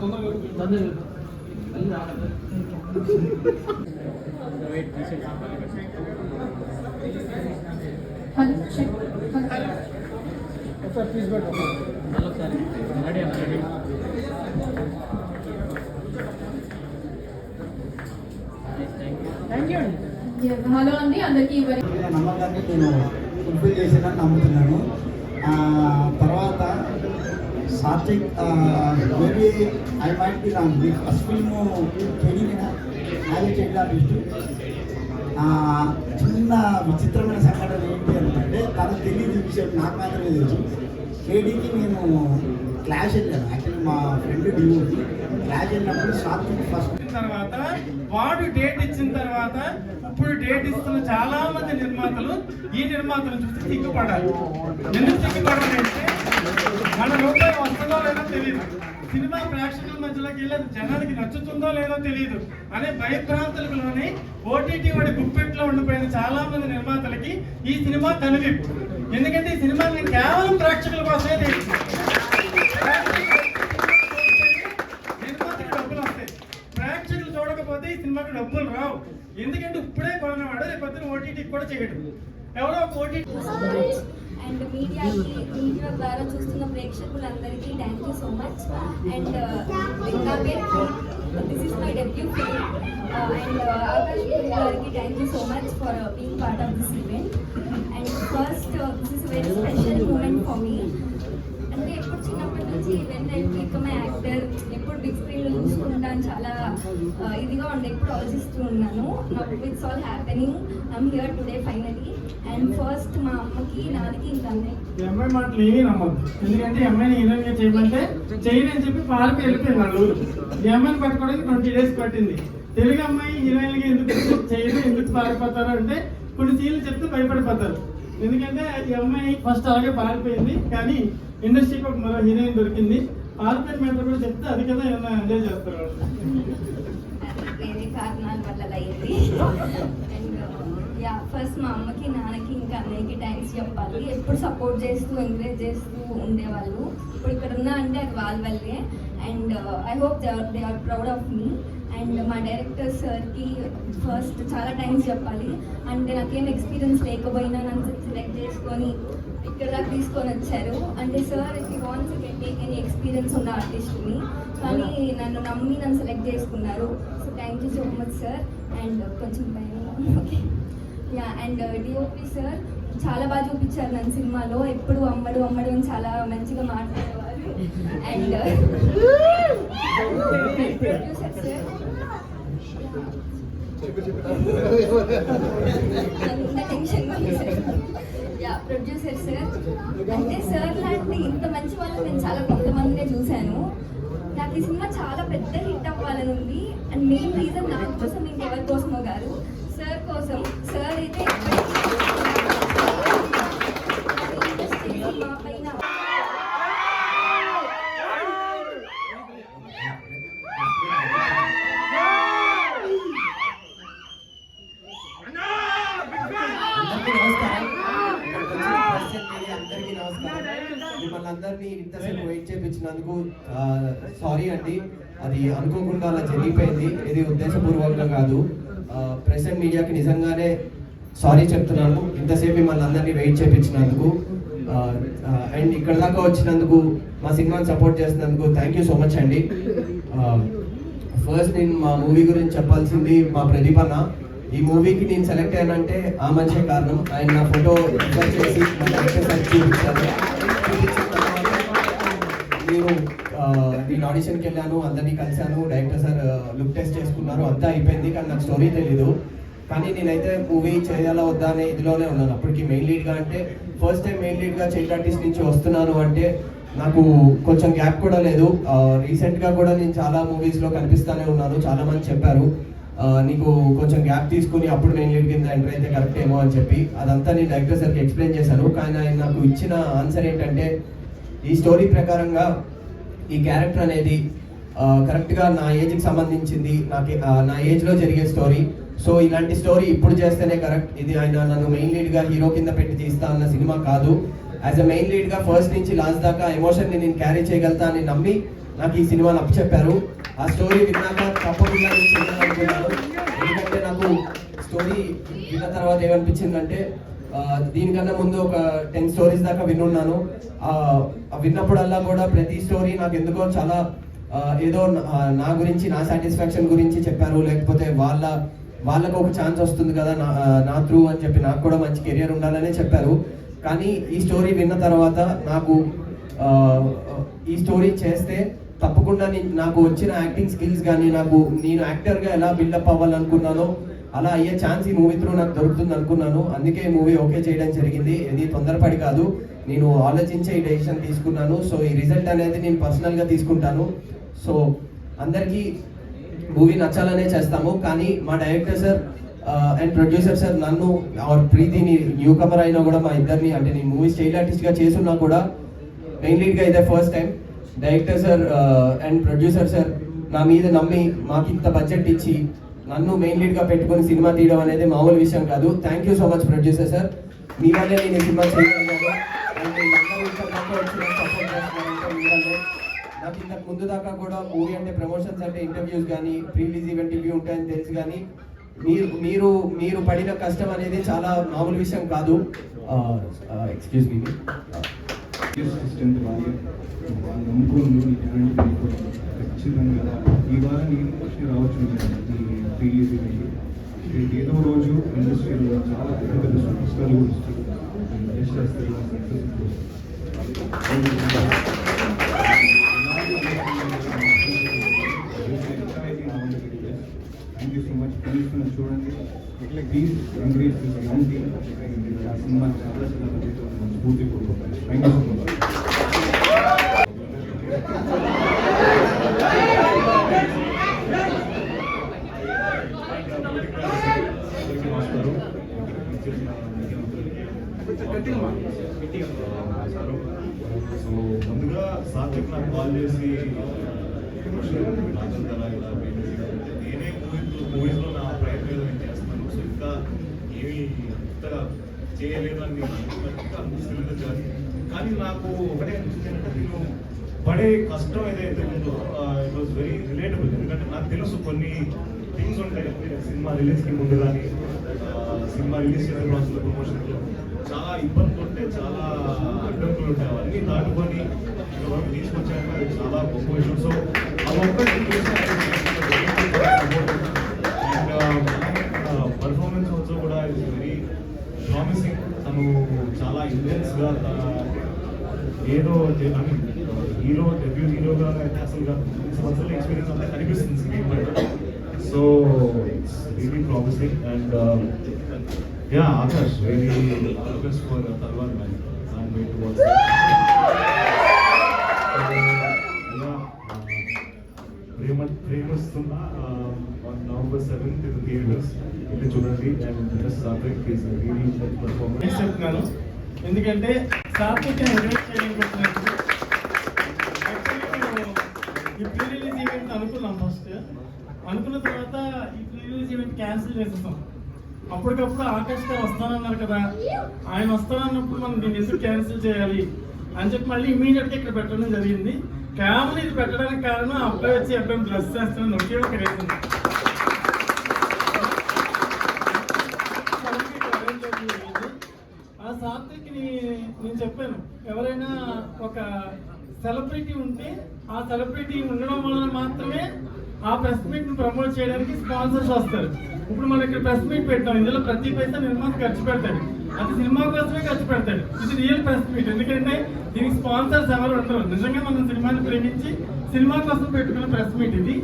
Hello check hello hello అండి అందరికీ నమ్మకాన్ని నేను ఫుల్ఫిల్ చేసేదాన్ని నమ్ముతున్నాను తర్వాత Satvik maybe I might be wrong me first film చెడిగిన యాజ్ చైల్డ్ ఆర్టిస్ట్ చిన్న విచిత్రమైన సంఘటన ఏంటి అంటే తనకు తెలియదు విషయం నాకు మాత్రమే తెలుసు. కేడీకి నేను క్లాష్ వెళ్ళాను యాక్చువల్లీ మా ఫ్రెండ్ డివోకి క్లాష్ వెళ్ళినప్పుడు సాత్విక్ ఫస్ట్ తర్వాత వాడు డేట్ ఇచ్చిన తర్వాత ఇప్పుడు డేట్ ఇస్తున్న చాలా మంది నిర్మాతలు ఈ నిర్మాతలు చూసి సిగ్గుపడాలి. ఎందుకు సిగ్గుపడాలి మన రూపాయి వస్తుందో లేదో తెలియదు సినిమా ప్రేక్షకుల మధ్యలోకి వెళ్ళేది జనానికి నచ్చుతుందో లేదో తెలియదు అనే భయభ్రాంతులలోని ఓటీటీ వాడి గుప్పెట్లో ఉండిపోయిన చాలా మంది నిర్మాతలకి ఈ సినిమా కనువిప్పు ఎందుకంటే ఈ సినిమా నేను కేవలం ప్రేక్షకుల కోసమే తీస్తున్నాను. ఓటీటీకి ఎవరో అండ్ మీడియాకి మీడియా ద్వారా చూస్తున్న ప్రేక్షకులందరికీ thank you so much and this is my debut and Akash గారికి thank you so much for being part of this event and first this is very special moment for me నుంచి when I become actor ఎప్పుడు big స్క్రీన్లో చూసుకుంటాను చాలా ఇదిగా ఉండే ఎప్పుడు ఆలోచిస్తూ ఉన్నాను. నాకు it's all happening I'm here today finally and first మా అమ్మకి నాన్నకి ఇంకా అన్నయ్య అమ్మాయి మాటలు ఏమీ నమ్మద్దు ఎందుకంటే ఈ అమ్మాయిని హీరోయిన్గా చేయమంటే చేయనని చెప్పి పార్క్ వెళ్ళిపోయింది వాళ్ళు ఈ అమ్మాయిని పట్టుకోవడానికి ట్వంటీ డేస్ పట్టింది. తెలుగు అమ్మాయి హీరోయిన్గా ఎందుకు చేయరు ఎందుకు పారిపోతారు అంటే కొన్ని సీన్లు చెప్తే భయపడిపోతారు. ఎందుకంటే ఈ అమ్మాయి ఫస్ట్ అలాగే పారిపోయింది. కానీ ఇండస్ట్రీకి ఒక మరో హీరోయిన్ దొరికింది. పారిపోయిన మ్యాటర్ కూడా చెప్తే అది కదా ఏమైనా ఎంజాయ్ చేస్తారు. వాళ్ళు వేరే కారణాల వల్ల అయింది అండ్ యా ఫస్ట్ మా అమ్మకి నాన్నకి ఇంకా అన్నయ్యకి థ్యాంక్స్ చెప్పాలి. ఎప్పుడు సపోర్ట్ చేస్తూ ఎంకరేజ్ చేస్తూ ఉండేవాళ్ళు. ఇప్పుడు ఇక్కడ ఉన్నా అంటే అది వాళ్ళ వల్లే. And I hope they are proud of me and మా డైరెక్టర్ సార్కి ఫస్ట్ చాలా థ్యాంక్స్ చెప్పాలి. అండ్ నాకేం ఎక్స్పీరియన్స్ లేకపోయినా నన్ను సెలెక్ట్ చేసుకొని ఇక్కడ దాకా తీసుకొని వచ్చారు. అంటే సార్ ఈ వాన్స్ టేక్ ఎనీ ఎక్స్పీరియన్స్ ఉన్న ఆర్టిస్ట్ని కానీ నన్ను నమ్మి నన్ను సెలెక్ట్ చేసుకున్నారు. So thank you so much sir and కొంచెం భయం. Okay yeah and DOP sir చాలా బాగా చూపించారు నన్ను సినిమాలో. ఎప్పుడు అమ్మడు అమ్మడు అని చాలా మంచిగా మాట్లాడేవారు. And producer sir tension yeah sir అంటే సార్ లాంటి ఇంత మంచి వాళ్ళని నేను చాలా కొంతమందినే చూశాను. నాకు ఈ సినిమా చాలా పెద్ద హిట్ అవ్వాలని ఉంది. అండ్ మెయిన్ రీజన్ నా కోసం ఇంకెవరి కోసమో గారు సార్ కోసం సార్ అయితే అందరికీ నమస్కారం. మిమ్మల్ని అందరినీ ఇంతసేపు వెయిట్ చేయించినందుకు సారీ అండి. అది అనుకోకుండా అలా జరిగిపోయింది. ఇది ఉద్దేశపూర్వకంగా కాదు. ప్రెస్ అండ్ మీడియాకి నిజంగానే సారీ చెప్తున్నాను. ఇంతసేపు మిమ్మల్ని అందరినీ వెయిట్ చేయించినందుకు అండ్ ఇక్కడ దాకా వచ్చినందుకు మా సినిమాని సపోర్ట్ చేసినందుకు థ్యాంక్ యూ సో మచ్ అండి. ఫస్ట్ నేను మా మూవీ గురించి చెప్పాల్సింది మా ప్రదీప్ అన్న ఈ మూవీకి నేను సెలెక్ట్ అయ్యానంటే ఆ మంచి కారణం. ఆయన నా ఫోటో రిఫర్ చేసి డైరెక్టర్ చూపించారు. నేను నేను ఆడిషన్కి వెళ్ళాను అందరినీ కలిశాను డైరెక్టర్ సార్ లుక్ టెస్ట్ చేసుకున్నారు అంతా అయిపోయింది కానీ నాకు స్టోరీ తెలీదు. కానీ నేనైతే మూవీ చేయాలా వద్దా అనే ఇదిలోనే ఉన్నాను. అప్పటికి మెయిన్ లీడ్గా అంటే ఫస్ట్ టైం మెయిన్ లీడ్గా చైల్డ్ ఆర్టిస్ట్ నుంచి వస్తున్నాను అంటే నాకు కొంచెం గ్యాప్ కూడా లేదు. రీసెంట్గా కూడా నేను చాలా మూవీస్లో కనిపిస్తూనే ఉన్నాను. చాలా మంది చెప్పారు. నీకు కొంచెం గ్యాప్ తీసుకుని అప్పుడు మెయిన్ లీడ్ కింద ఎంటర్ అయితే కరెక్ట్ ఏమో అని చెప్పి అదంతా నేను డైరెక్టర్ సార్కి ఎక్స్ప్లెయిన్ చేశాను. కానీ ఆయన నాకు ఇచ్చిన ఆన్సర్ ఏంటంటే ఈ స్టోరీ ప్రకారంగా ఈ క్యారెక్టర్ అనేది కరెక్ట్గా నా ఏజ్కి సంబంధించింది నాకు నా ఏజ్లో జరిగే స్టోరీ సో ఇలాంటి స్టోరీ ఇప్పుడు చేస్తేనే కరెక్ట్ ఇది ఆయన నన్ను మెయిన్ లీడ్గా హీరో కింద పెట్టి తీస్తా అన్న సినిమా కాదు. యాజ్ అ మెయిన్ లీడ్గా ఫస్ట్ నుంచి లాస్ట్ దాకా ఎమోషన్ని నేను క్యారీ చేయగలుగుతా అని నమ్మి నాకు ఈ సినిమాని అప్పచెప్పారు ఆ స్టోరీ విన్నాక తప్పకుండా నేను చేయాలనుకున్నాను ఎందుకంటే నాకు స్టోరీ విన్న తర్వాత ఏమనిపించిందంటే దీనికన్నా ముందు ఒక టెన్ స్టోరీస్ దాకా వినున్నాను. విన్నప్పుడల్లా కూడా ప్రతి స్టోరీ నాకు ఎందుకో చాలా ఏదో నా- గురించి నా సాటిస్ఫాక్షన్ గురించి చెప్పారు. లేకపోతే వాళ్ళ వాళ్ళకు ఒక ఛాన్స్ వస్తుంది కదా నా నా త్రూ అని చెప్పి నాకు కూడా మంచి కెరియర్ ఉండాలనే చెప్పారు. కానీ ఈ స్టోరీ విన్న తర్వాత నాకు ఈ స్టోరీ చేస్తే తప్పకుండా నాకు వచ్చిన యాక్టింగ్ స్కిల్స్ కానీ నాకు నేను యాక్టర్గా ఎలా బిల్డప్ అవ్వాలనుకున్నానో అలా అయ్యే ఛాన్స్ ఈ మూవీ త్రూ నాకు దొరుకుతుంది అనుకున్నాను. అందుకే ఈ మూవీ ఓకే చేయడం జరిగింది. ఇది తొందరపడి కాదు. నేను ఆలోచించే ఈ డెసిషన్ తీసుకున్నాను. సో ఈ రిజల్ట్ అనేది నేను పర్సనల్గా తీసుకుంటాను. సో అందరికీ మూవీ నచ్చాలనే చేస్తాము. కానీ మా director sir and producer sir నన్ను ఆర్ ప్రీతిని న్యూ కమర్ అయినా కూడా మా ఇద్దరిని అంటే నేను మూవీ స్టైల్ ఆర్టిస్ట్గా చేసున్నా కూడా మెయిన్ లీడ్గా ఇదే first time director sir and producer sir నా మీద నమ్మి మాకు ఇంత బడ్జెట్ ఇచ్చి నన్ను మెయిన్ లీడ్గా పెట్టుకొని సినిమా తీయడం అనేది మామూలు విషయం కాదు. Thank you so much producer sir. మీ వల్లే నేను సినిమా చేయగలిగాను. అండ్ నాకు సపోర్ట్ నాకు ఇంతకు ముందు దాకా కూడా మూవీ అంటే ప్రమోషన్స్ అంటే ఇంటర్వ్యూస్ కానీ ప్రీ రిలీజ్ ఈవెంట్ ఇవి ఉంటాయని తెలుసు కానీ మీరు మీరు మీరు పడిన కష్టం అనేది చాలా మామూలు విషయం కాదు. ఎక్స్క్యూజ్ మీ అసిస్టెంట్ వాళ్ళు వాళ్ళు నమ్ముకొని ఈ టాలెంట్ పెట్టుకోవడం ఖచ్చితంగా ఇవాళ నేను వచ్చి రావచ్చు ఈ రిలీజ్ ఈవెంట్ ఏదో రోజు ఇండస్ట్రీలో చాలా పెద్ద పెద్ద సూపర్ స్టార్లు కూడా వస్తారు బెస్ట్ చేస్తారు thank you so much please చూడండి please encourage this young team ఆ సినిమా చాలా చాలా స్ఫూర్తి కోరుకుంటాను thank you so much so ముందుగా సాత్విక్ నాకు కాల్ చేసి రాజంతరా ఇలా నేనే మూవీస్ మూవీస్లో నా ప్రయత్నం నేను చేస్తున్నాను. సో ఇంకా ఏమీ అంతగా చేయలేదు అని నేను అనిపిస్తుంది కానీ కానీ నాకు ఒకటే అనిపిస్తుంది అంటే నేను పడే కష్టం ఏదైతే ఉందో ఇట్ వాజ్ వెరీ రిలేటబుల్ ఎందుకంటే నాకు తెలుసు కొన్ని థింగ్స్ ఉంటాయి. సినిమా రిలీజ్కి ముందు కానీ సినిమా రిలీజ్ చేసే ప్రాసెస్ ప్రమోషన్లో చాలా ఇబ్బందులు ఉంటాయి చాలా అడ్డంకులు ఉంటాయి. అవన్నీ దాటుకొని ఇంతవరకు తీసుకొచ్చాక అది చాలా గొప్ప విషయం. సో అవొక్కటి అండ్ పర్ఫార్మెన్స్ ఆల్సో కూడా ఇస్ వెరీ ప్రామిసింగ్ తను చాలా ఇంటెన్స్గా తన ఏదో ఐ మీన్ హీరో డెబ్యూ హీరోగా అయితే అసలు సంవత్సరాల ఎక్స్పీరియన్స్ అంతా కనిపిస్తుంది స్క్రీన్ పైన so really promising and yeah Akash very focus for man and wait watch ప్రేమ ప్రేమిస్తున్న నవంబర్ సెవెంత్ ఇన్ థియేటర్స్ వెళ్ళి చూడండి and Satvik is really performance చెప్తున్నాను ఎందుకంటే సాత్విక్ ఈ ప్రీ రిలీజ్ ఈవెంట్ అనుకున్నాం ఫస్ట్ అనుకున్న తర్వాత ఈ ప్రీ రిలీజ్ ఈవెంట్ క్యాన్సిల్ చేసేసాం. అప్పటికప్పుడు ఆకాష్ గారు వస్తానన్నారు కదా. ఆయన వస్తానన్నప్పుడు మనం దీని ఎందుకు క్యాన్సిల్ చేయాలి? అని చెప్పి మళ్ళీ ఇమీడియట్గా ఇక్కడ పెట్టడం జరిగింది. కేవలం ఇది పెట్టడానికి కారణం అబ్బాయి వచ్చి అబ్బాయి డ్రెస్ చేస్తున్నాను ఒకే ఒక రీజన్ ఆ సాత్విక్ని నేను చెప్పాను. ఎవరైనా ఒక సెలబ్రిటీ ఉంటే ఆ సెలబ్రిటీ ఉండడం వలన మాత్రమే ఆ ప్రెస్ మీట్ని ప్రమోట్ చేయడానికి స్పాన్సర్స్ వస్తారు. ఇప్పుడు మనం ఇక్కడ ప్రెస్ మీట్ పెట్టాం. ఇందులో ప్రతి పైసా నిర్మాత ఖర్చు పెడతాడు. అది సినిమా కోసమే ఖర్చు పెడతాడు. ఇది రియల్ ప్రెస్ మీట్ ఎందుకంటే దీనికి స్పాన్సర్స్ ఎవరు ఉండరు. నిజంగా మనం సినిమాని ప్రేమించి సినిమా కోసం పెట్టుకున్న ప్రెస్ మీట్ ఇది.